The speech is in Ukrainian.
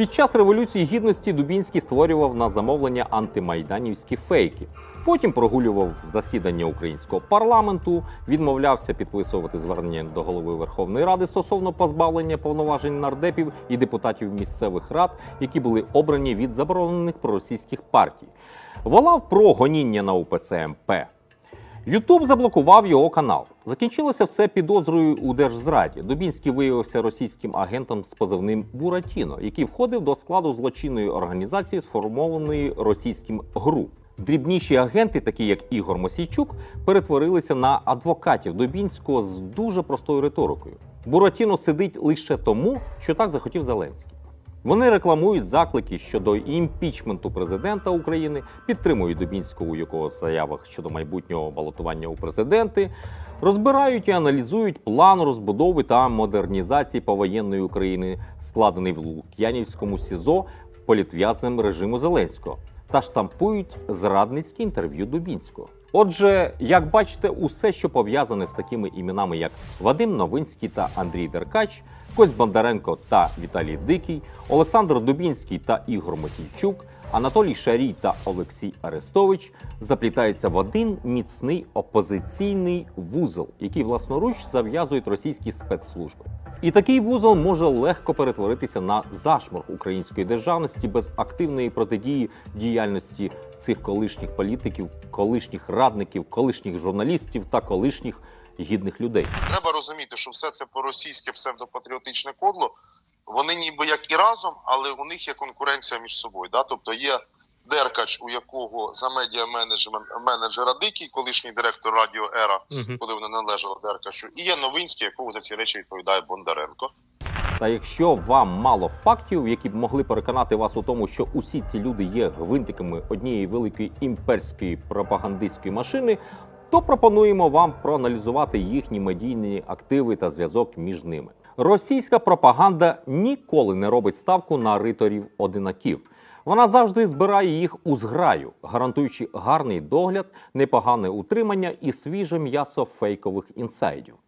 Під час революції гідності Дубінський створював на замовлення антимайданівські фейки. Потім прогулював засідання українського парламенту, відмовлявся підписувати звернення до голови Верховної Ради стосовно позбавлення повноважень нардепів і депутатів місцевих рад, які були обрані від заборонених проросійських партій. Волав про гоніння на УПЦ МП. Ютуб заблокував його канал. Закінчилося все підозрою у держзраді. Дубінський виявився російським агентом з позивним Буратіно, який входив до складу злочинної організації, сформованої російським ГРУ. Дрібніші агенти, такі як Ігор Мосійчук, перетворилися на адвокатів Дубінського з дуже простою риторикою. Буратіно сидить лише тому, що так захотів Зеленський. Вони рекламують заклики щодо імпічменту президента України, підтримують Дубінського у його заявах щодо майбутнього балотування у президенти, розбирають і аналізують план розбудови та модернізації повоєнної України, складений в Лук'янівському СІЗО політв'язнем режиму Зеленського, та штампують зрадницькі інтерв'ю Дубінського. Отже, як бачите, усе, що пов'язане з такими іменами, як Вадим Новинський та Андрій Деркач, Кость Бондаренко та Віталій Дикий, Олександр Дубінський та Ігор Мосійчук, Анатолій Шарій та Олексій Арестович заплітаються в один міцний опозиційний вузол, який власноруч зав'язують російські спецслужби. І такий вузол може легко перетворитися на зашморг української державності без активної протидії діяльності цих колишніх політиків, колишніх радників, колишніх журналістів та колишніх гідних людей. Треба розуміти, що все це по-російське псевдопатріотичне кодло, вони ніби як і разом, але у них є конкуренція між собою. Да? Тобто є Деркач, у якого за медіа менеджера Дикий, колишній директор Радіо Ера, коли вона належала Деркачу, і є Новинський, якого за ці речі відповідає Бондаренко. Та якщо вам мало фактів, які б могли переконати вас у тому, що усі ці люди є гвинтиками однієї великої імперської пропагандистської машини, то пропонуємо вам проаналізувати їхні медійні активи та зв'язок між ними. Російська пропаганда ніколи не робить ставку на риторів одинаків. Вона завжди збирає їх у зграю, гарантуючи гарний догляд, непогане утримання і свіже м'ясо фейкових інсайдів.